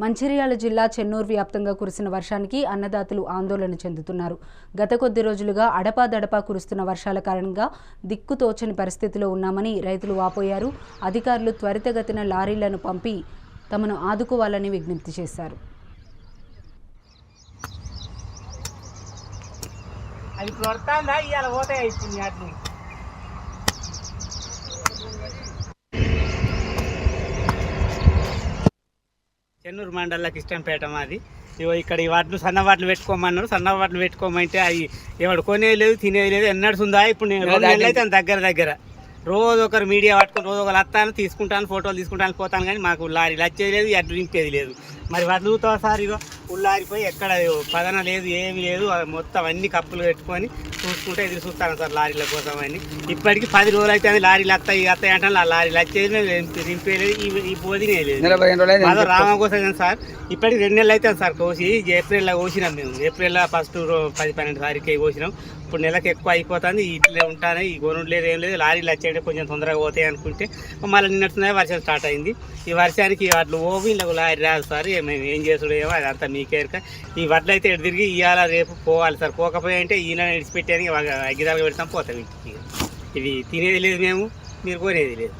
మంచిర్యాల జిల్లా చెన్నూరు వ్యాప్తంగా కురిసిన వర్షానికి అన్నదాతలు ఆందోళన చెందుతున్నారు. గత కొద్ది రోజులుగా అడపాదడపా కురుస్తున్న వర్షాల కారణంగా దిక్కుతోచని పరిస్థితిలో ఉన్నామని రైతులు వాపోయారు. అధికారులు త్వరితగతిన లారీలను పంపి తమను ఆదుకోవాలని విజ్ఞప్తి చేశారు. అది కొడతాందా? ఇవాళ పోతాయి చెన్నూరు మండలం కిష్టంపేట మాది ఇగో ఇక్కడ ఈ వాటిని సన్న వాటిని పెట్టుకోమన్నారు. సన్న వాటిని పెట్టుకోమంటే అవి ఎవడు కొనేది లేదు తినేది లేదు ఎన్నడుతుందా ఇప్పుడు నేను రెండు నెలలు అయితే దగ్గర దగ్గర. రోజు ఒకరు మీడియా పట్టుకుని రోజు ఒకరు వస్తాను తీసుకుంటాను ఫోటోలు తీసుకుంటాను పోతాను కానీ మాకు లారీలు వచ్చేది లేదు అడ్డు ఇంపేది లేదు. మరి వాటి చూస్తావా సార్ ఇగో? ఉల్లారిపోయి ఎక్కడ పదన లేదు ఏమీ లేదు. అది మొత్తం అన్ని కప్పులు పెట్టుకొని చూసుకుంటే ఎదురు చూస్తాను సార్ లారీల కోసం అని ఇప్పటికి పది రోజులు అయితే అది లారీలు వస్తాయి వస్తాయి అంటే ఆ లారీలు వచ్చేది మేము నింపే- నింపేలేదు ఈ- పోదినే లేదు మాదో రామ కోసం సార్. ఇప్పటికి రెండు నెలలు అవుతుంది సార్ కోసి. ఏప్రిల్లో కోసినాం మేము. ఏప్రిల్లో ఫస్ట్ పది పన్నెండు తారీఖు కోసినాం. ఇప్పుడు నెలకు ఎక్కువ అయిపోతుంది ఇట్లే ఉంటానే ఈ గోనుడు లేదు ఏం లేదు లారీలు వచ్చేటప్పుడు కొంచెం తొందరగా పోతాయి అనుకుంటే మళ్ళీ నిన్నట్టున్నాయి వర్షం స్టార్ట్ అయింది. ఈ వర్షానికి వాటిలో ఓవి ఇలా లారీ రాదు సార్ మేము ఏం చేసుడు ఏమో అదంతా మీకేరక ఈ వడ్లు అయితే ఎటు తిరిగి ఇవాళ రేపు పోవాలి సార్. పోకపోయి అంటే ఈయన విడిచిపెట్టాను అగ్గిదాలు పెడతాం పోతాం ఇంటికి. ఇవి తినేది లేదు మేము మీరు కొనేది లేదు.